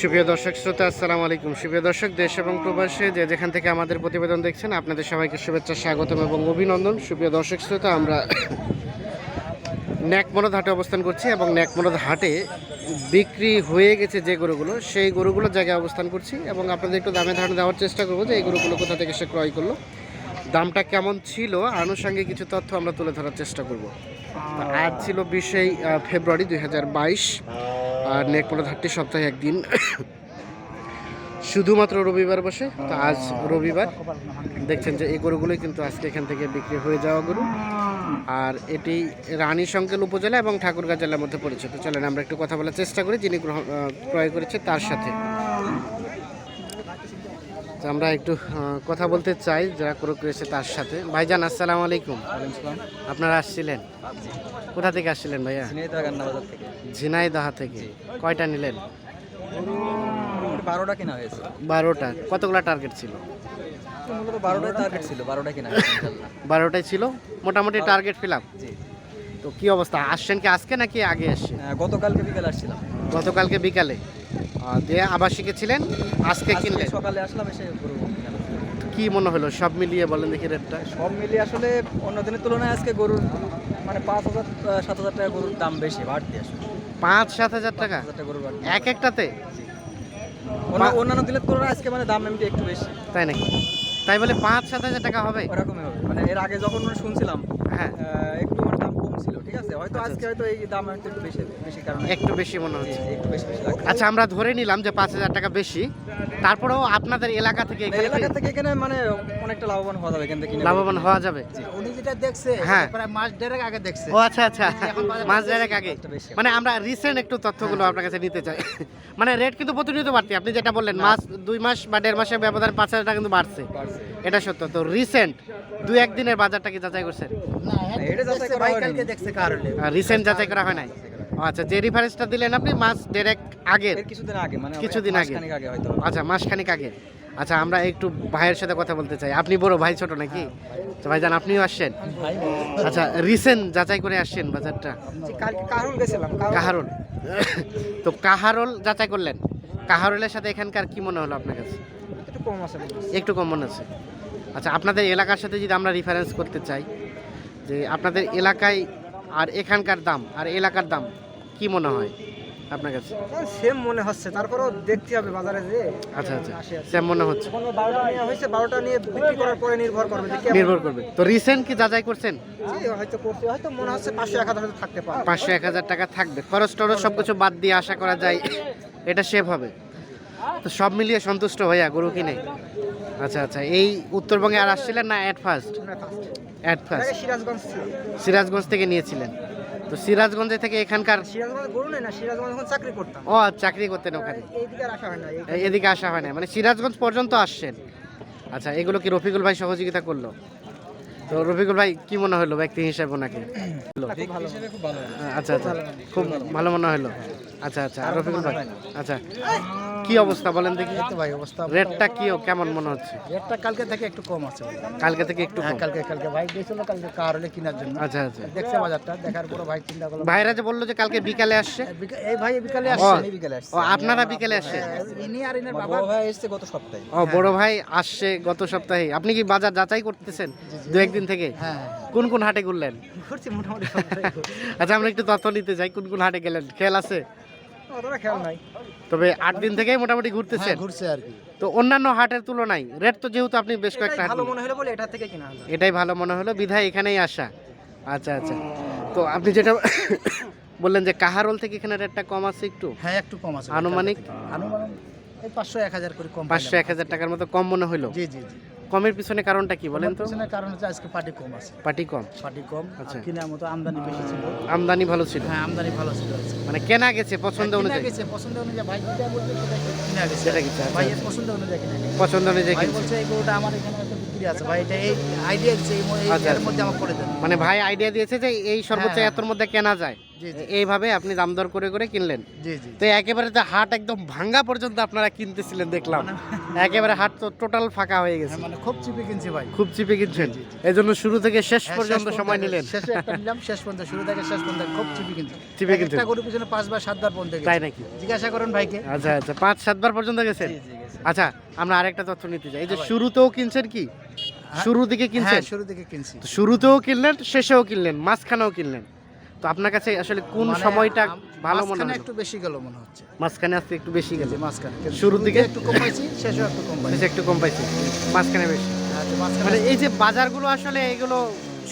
সুপ্রিয় দর্শক, শ্রোতা, আসসালামু আলাইকুম। সুপ্রিয় দর্শক, দেশ এবং প্রবাসে যে যেখান থেকে আমাদের প্রতিবেদন দেখছেন, আপনাদের সবাইকে শুভেচ্ছা, স্বাগতম এবং অভিনন্দন। সুপ্রিয় দর্শক, শ্রোতা, আমরা ন্যাকমরদ হাটে অবস্থান করছি এবং ন্যাকমরদ হাটে বিক্রি হয়ে গেছে যে গরুগুলো, সেই গরুগুলোর জায়গায় অবস্থান করছি এবং আপনাদের একটু দামে ধারণা দেওয়ার চেষ্টা করব যে এই গরুগুলো কোথা থেকে সে ক্রয় করল। দামটা কেমন ছিল? আনুষঙ্গিক কিছু তথ্য আমরা তুলে ধরার চেষ্টা করব। আজ ছিল বিশেই ফেব্রুয়ারি দুই হাজার বাইশ। আর নেকমরদ হাটটি সপ্তাহে একদিন। শুধুমাত্র রবিবার বসে, তো আজ রবিবার। দেখছেন যে এই গরুগুলোই কিন্তু আজকে এখান থেকে বিক্রি হয়ে যাওয়া গরু। আর এটি রানী সংকেল উপজেলা এবং ঠাকুরগাঁ জেলার মধ্যে পরিচিত। চলেন আমরা একটু কথা বলার চেষ্টা করি, যিনি ক্রয় করেছে তার সাথে। তো আমরা একটু কথা বলতে চাই যারা ক্রয় করেছে তার সাথে। ভাইজান আসসালামু আলাইকুম। আপনারা আসছিলেন? কোথা থেকে আসছিলেন ভাইয়া? ঝিনাইদহা থেকে। কয়টা নিলেন? বারোটা কেনা হয়েছে। বারোটা। কতগুলো টার্গেট ছিল? বারোটাই টার্গেট ছিল বারোটা কেনা বারোটাই ছিল? মোটামুটি টার্গেট ফিল আপ তো কি অবস্থা? আসছেন কি আজকে নাকি আগে আসছেন? গতকালকে বিকেলে আসছিলাম। গতকালকে বিকালে? দিয়ে আবাসিকে ছিলেন আজকে কিনলেন। সকালে আসলাম এসে কি মনে হলো? সব মিলিয়ে বলেন দেখি রেটটা। সব মিলিয়ে আসলে অন্য দিনের তুলনায় আজকে গরুর মানে পাঁচ হাজার সাত হাজার টাকা গরুর দাম বেশি বাড়তি আসলে। পাঁচ সাত হাজার টাকা? এক একটাতে? অন্যান্য দিনের তুলনায় আজকে মানে দাম এমনি একটু বেশি। তাই নাকি? তাই বলে পাঁচ সাত হাজার টাকা হবে? ওরকমই হবে। মানে এর আগে যখন শুনছিলাম হ্যাঁ। ছিল। ঠিক আছে হয়তো আজকে হয়তো এই দাম একটু একটু বেশি বেশি কারণে একটু বেশি মনে হচ্ছে। একটু বেশি বেশি লাগছে আচ্ছা আমরা ধরে নিলাম যে পাঁচ হাজার টাকা বেশি। তারপরেও আপনাদের এলাকা থেকে এখানে এলাকা থেকে এখানে মানে অনেকটা লাভবান হওয়া যাবে এখান থেকে কিনে লাভবান হওয়া যাবে। উনি যেটা দেখছে হ্যাঁ। প্রায় মাস দেড়েক আগে দেখছে। ও আচ্ছা আচ্ছা। মাছ দেড়েক আগে। মানে আমরা রিসেন্ট একটু তথ্যগুলো আপনার কাছে নিতে চাই। মানে রেট কিন্তু প্রতিনিয়ত বাড়তি। আপনি যেটা বললেন মাস দুই মাস বা দেড় মাসের ব্যবধান পাঁচ হাজার টাকা কিন্তু বাড়ছে। বাড়ছে। এটা সত্য। তো রিসেন্ট দু একদিনের বাজারটা কি যাচাই করছেন? রিসেন্ট যাচাই করা হয় নাই? আচ্ছা যে রিফারেন্সটা দিলেন আপনি মাস দেড়েক আগের কিছুদিন আগে মানে কিছুদিন আগে। মাসখানেক আগে হয়তো। আচ্ছা মাসখানিক আগে। আচ্ছা আমরা একটু ভাইয়ের সাথে কথা বলতে চাই। আপনি বড় ভাই ছোট নাকি? তো ভাইজান আপনিও আসছেন? আচ্ছা রিসেন্ট যাচাই করে আসছেন বাজারটা? গেছিলাম কাহারোল। তো কাহারোল যাচাই করলেন। কাহারোলের সাথে এখানকার কি মনে হলো আপনার কাছে? একটু কম আছে একটু কম মনে হচ্ছে আচ্ছা আপনাদের এলাকার সাথে যদি আমরা রেফারেন্স করতে চাই যে আপনাদের এলাকায় আর এখানকার দাম আর এলাকার দাম কি মনে হয় আপনার কাছে? সেম মনে হচ্ছে। তারপরেও দেখতে হবে বাজারে যে আচ্ছা আচ্ছা সেম মনে হচ্ছে। কোনো বারোটা নিয়ে হয়েছে বারোটা নিয়ে বিক্রি করার পরে নির্ভর করবে নির্ভর করবে। তো রিসেন্ট কি যাচাই করছেন? হয়তো করছে হয়তো মনে হচ্ছে পাঁচশো এক হাজার থাকতে পারে। পাঁচশো এক হাজার টাকা থাকবে। খরচ টরচ সব কিছু বাদ দিয়ে আশা করা যায় এটা সেভ হবে। তো সব মিলিয়ে সন্তুষ্ট হইয়া গরু কিনে? আচ্ছা আচ্ছা। এই উত্তরবঙ্গে আর আসছিলেন না at first at first Sirajganj থেকে নিয়েছিলেন। তো সিরাজগঞ্জ থেকে এখানকার সিরাজগঞ্জ গরু নেই না সিরাজগঞ্জ যখন চাকরি করতাম। ও চাকরি করতেন ওখানে। হয় এদিকে আসা হয় না। মানে সিরাজগঞ্জ পর্যন্ত আসছেন। আচ্ছা এগুলো কি রফিকুল ভাই সহযোগিতা করল? তো রফিকুল ভাই কি মনে হলো ব্যক্তি হিসাবে ওনাকে? আচ্ছা আচ্ছা। খুব ভালো মনে হলো। আচ্ছা আচ্ছা রফিকুল ভাই। আচ্ছা কি অবস্থা বলেন দেখি। তো ভাই অবস্থা রেটটা কি কেমন মনে হচ্ছে? রেটটা কালকে থেকে একটু কম আছে কালকে থেকে একটু হ্যাঁ কালকে কালকে। ভাই গেছিল কালকে কার হলে কেনার জন্য। আচ্ছা আচ্ছা। দেখছে বাজারটা দেখার পরে ভাই চিন্তা করল। ভাইরা যে বলল যে কালকে বিকালে আসছে? এই ভাই বিকালে আসছে আমি বিকেলে আসছি। ও আপনারা বিকেলে আসছে ইনি আর ইনার বাবা। বড় ভাই এসেছে গত সপ্তাহে। ও বড় ভাই আসছে গত সপ্তাহে। আপনি কি বাজার যাচাই করতেছেন দু একদিন থেকে? হ্যাঁ কোন কোন হাটে ঘুরলেন? ঘুরছি মোটামুটি। আচ্ছা আমরা একটু তথ্য নিতে চাই কোন কোন হাটে গেলেন? খেয়াল আছে? অতটা খেয়াল নাই। তবে আট দিন থেকেই মোটামুটি ঘুরতেছেন? হ্যাঁ, ঘুরছে আর কি। তো অন্যান্য হাটের তুলনায় রেট তো যেহেতু আপনি বেশ কয়েকটা এটাই ভালো মনে হলো বলে এটা থেকে কিনা হলো। এটাই ভালো মনে হলো বিধায় এখানেই আসা। আচ্ছা আচ্ছা। তো আপনি যেটা বললেন যে কাহারোল থেকে এখানে রেটটা কম আছে একটু? হ্যাঁ একটু কম আছে। আনুমানিক? আনুমানিক? এই পাঁচশো এক হাজার করে কম পাঁচশো এক হাজার টাকার মতো কম মনে হলো? জি জি জি। কমের পিছনে কারণটা কি বলেন তো? পিছনে কারণ হচ্ছে আজকে পার্টি কম আছে। পার্টি কম? পার্টি কম আচ্ছা। কিনা কেনার মতো আমদানি বেশি ছিল। আমদানি ভালো ছিল? হ্যাঁ আমদানি ভালো ছিল। মানে কেনা গেছে পছন্দ অনুযায়ী অনুযায়ী? গেছে পছন্দ অনুযায়ী ভাই যেটা বলছে সেটা কিনা গেছে। সেটা কি ভাই পছন্দ অনুযায়ী কিনা গেছে। পছন্দ অনুযায়ী ভাই বলছে এই গরুটা আমার এখানে হয়তো আছে? ভাই এটা এই আইডিয়া দিচ্ছে এই ম- এই আচ্ছা, এর আচ্ছা। মধ্যে আমাকে করে দেন। মানে ভাই আইডিয়া দিয়েছে যে এই সর্বোচ্চ হ্যাঁ, এতর মধ্যে কেনা যায়। এইভাবে আপনি দাম দর করে করে কিনলেন। জি জি। তো একেবারে তো হাট একদম ভাঙ্গা পর্যন্ত আপনারা কিনতেছিলেন দেখলাম। একেবারে হাট তো টোটাল ফাঁকা হয়ে গেছে। হ্যাঁ, মানে খুব চিপে কিনছি ভাই। খুব চিপে কিনছেন। এই জন্য শুরু থেকে শেষ হ্যাঁ, পর্যন্ত সময় নিলেন। শেষে একটা নিলাম শেষ পর্যন্ত শুরু থেকে শেষ পর্যন্ত খুব চিপে কিনছি। চিপে কিনছেন একটা গরুর পিছনে পাঁচবার সাতবার পর্যন্ত গেছি। তাই নাকি? জিজ্ঞাসা করুন ভাইকে। আচ্ছা আচ্ছা পাঁচ সাতবার পর্যন্ত গেছেন? আচ্ছা আমরা আরেকটা তথ্য নিতে চাই। এই যে শুরুতেও কিনছেন কি? শুরুর দিকে হ্যাঁ কিনছেন? শুরু থেকে কিনছি। শুরুতেও কিনলেন শেষেও কিনলেন মাঝখানেও কিনলেন? তো আপনার কাছে আসলে কোন মানে সময়টা ভালো মনে হলো? একটু বেশি গেল মনে হচ্ছে। মাঝখানে আসতে একটু বেশি গেল? মাঝখানে। শুরুর দিকে? একটু কম পাইছি শেষেও একটু কম পাইছি। একটু কম পাইছি। মাঝখানে বেশি। হ্যাঁ, মানে এই যে বাজারগুলো আসলে এগুলো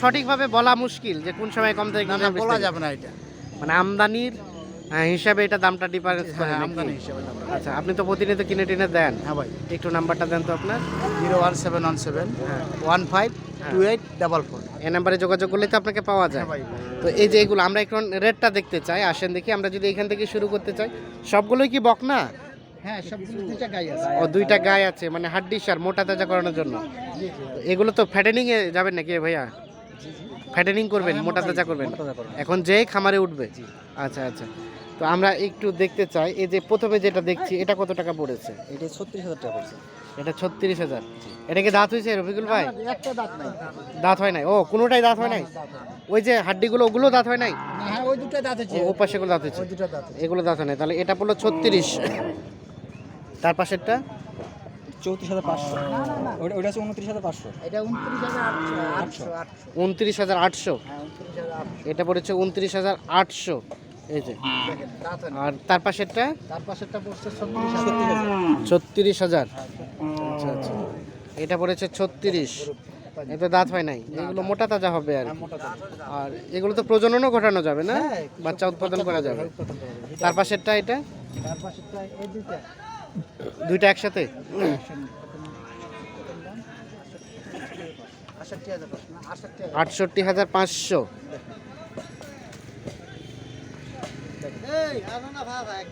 সঠিকভাবে বলা মুশকিল যে কোন সময় কম থেকে বলা যাবে না এটা। মানে আমদানির হিসাবে এটা দামটা ডিফারেন্স করে হ্যাঁ আমদানি হিসাবে। আচ্ছা আপনি তো প্রতিনিয়ত কিনে টিনে দেন। হ্যাঁ ভাই। একটু নাম্বারটা দেন তো আপনার। Zero one seven one seven হ্যাঁ। One five two eight double four. এই নাম্বারে যোগাযোগ করলে তো আপনাকে পাওয়া যায়। তো এই যে এগুলো আমরা এখন রেটটা দেখতে চাই আসেন দেখি। আমরা যদি এখান থেকে শুরু করতে চাই সবগুলোই কি বক না হ্যাঁ সব দুইটা গাই আছে। ও দুইটা গায়ে আছে মানে হাড্ডি সার মোটা তাজা করানোর জন্য। এগুলো তো ফ্যাটেনিং এ যাবেন নাকি ভাইয়া? ফ্যাটেনিং করবেন মোটা তাজা করবেন। এখন যেই খামারে উঠবে। আচ্ছা আচ্ছা। তো আমরা একটু দেখতে চাই এই যে প্রথমে যেটা দেখছি এটা কত টাকা পড়েছে? এটা ছত্রিশ হাজার টাকা পড়ছে। এটা ছত্রিশ হাজার। এটা কি দাঁত হয়েছে রফিকুল ভাই? একটা দাঁত নাই। দাঁত হয় নাই। ও কোনোটাই দাঁত হয় নাই? ওই যে হাড্ডিগুলো ওগুলো দাঁত হয় নাই? হ্যাঁ ওই দুটো দাঁত আছে ও ও পাশেগুলো দাঁত হয়েছে। দুটো দাঁত এগুলো দাঁত হয় নাই। তাহলে এটা পড়ল ছত্রিশ। তার পাশেরটা? চৌত্রিশ হাজার পাঁচশো। ওটা ওটা হচ্ছে উনত্রিশ হাজার পাঁচশো। এটা উনত্রিশ হাজার আটশো। হ্যাঁ উনত্রিশ হাজার আটশো। এটা পড়েছে উনত্রিশ হাজার আটশো। এই যে। হয়। আর তার পাশেরটা? তার পাশেরটা পড়ছে ছত্রিশ হাজার। আচ্ছা আচ্ছা। এটা পড়েছে ছত্রিশ। এতে দাঁত হয় নাই। এগুলো মোটা তাজা হবে আর আর এগুলো তো প্রজননও ঘটানো যাবে না? হ্যাঁ, বাচ্চা উৎপাদন করা যাবে। তার পাশেরটা এটা? দুইটা। একসাথে? আটষট্টি হাজার পাঁচশো।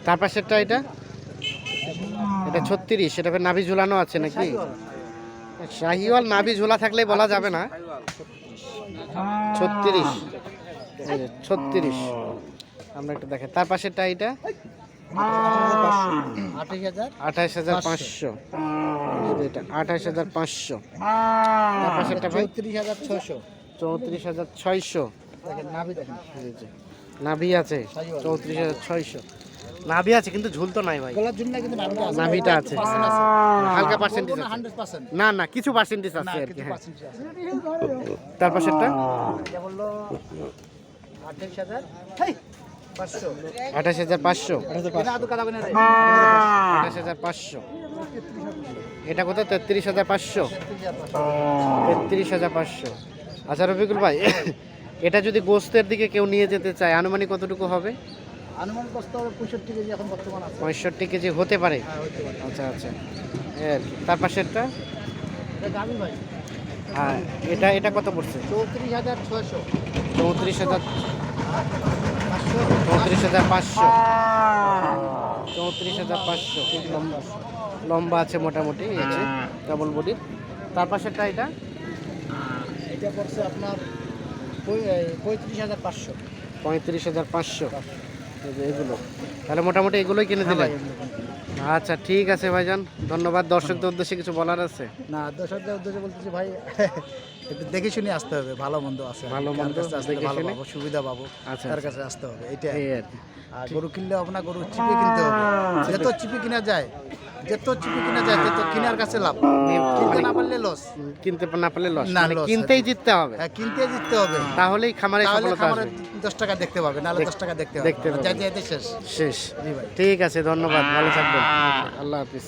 তার পাশেরটা এটা? এটা ছত্রিশ এটা নাভি ঝুলানো আছে নাকি? শাহিওয়াল নাভি ঝোলা থাকলে বলা যাবে না। ছত্রিশ ছত্রিশ। আমরা একটু দেখে তার পাশেরটা এটা আঠাশ হাজার পাঁচশো। এটা আঠাশ হাজার পাঁচশো। তার পাশেরটা চৌত্রিশ হাজার ছশো চৌত্রিশ হাজার ছয়শো। দেখেন নাভি দেখেন। এই যে, নাভি আছে চৌত্রিশ হাজার ছয়শো। নাভি আছে কিন্তু ঝুল তো নাই ভাই। নাভিটা আছে। হালকা পার্সেন্টেজ আছে। না না কিছু পার্সেন্টেজ আছে আর কি হ্যাঁ। তার পাশেরটা? আঠাশ হাজার। পাঁচশো। আঠাশ হাজার পাঁচশো। এটা পাঁচশো। তেত্রিশ হাজার পাঁচশো। তেত্রিশ হাজার পাঁচশো। আচ্ছা রফিকুল ভাই এটা যদি গোস্তের দিকে কেউ নিয়ে যেতে চায় আনুমানিক কতটুকু হবে? আনুমান কষ্ট হবে পঁয়ষট্টি কেজি এখন বর্তমান আছে। পঁয়ষট্টি কেজি হতে পারে? হ্যাঁ আচ্ছা আচ্ছা। তার পাশেরটা? দামি ভাই। আর এটা এটা কত পড়ছে? চৌত্রিশ হাজার ছয়শো। চৌত্রিশ হাজার পাঁচশো। চৌত্রিশ হাজার পাঁচশো। চৌত্রিশ হাজার পাঁচশো। লম্বা। লম্বা আছে মোটামুটি আছে ডাবল বডির তার পাশেরটা এটা? এটা পড়ছে আপনার পঁয়ত্রিশ হাজার পাঁচশো। পঁয়ত্রিশ হাজার পাঁচশো। এগুলো। তাহলে মোটামুটি এগুলোই কিনে দিলেন আচ্ছা ঠিক আছে ভাইজান। ধন্যবাদ। দর্শকদের উদ্দেশ্যে কিছু বলার আছে? না দর্শকদের উদ্দেশ্যে বলতেছি ভাই একটু দেখে শুনে আসতে হবে। ভালো মন্দ আছে। ভালো মন্দ ভালো পাবো সুবিধা পাবো আচ্ছা, তার আচ্ছা। কাছে আসতে হবে আর আর গরু কিনলে হবে না গরু চিপে কিনতে হবে। যত চিপে কিনা যায় যত চুপি কিনা যায় তো কিনার কাছে লাভ। কিনতে না পারলে লস কিনতে না পারলে লস না, মানে কিনতেই জিততে হবে। হ্যাঁ কিনতে জিততে হবে। তাহলেই খামারে তাহলে সফলতা খামারে আসবে। দশ টাকা দেখতে পাবে নাহলে দশ টাকা দেখতে হবে দেখতে যাইতে শেষ। শেষ। ঠিক আছে ধন্যবাদ। ভালো থাকবেন। আল্লাহ হাফিজ।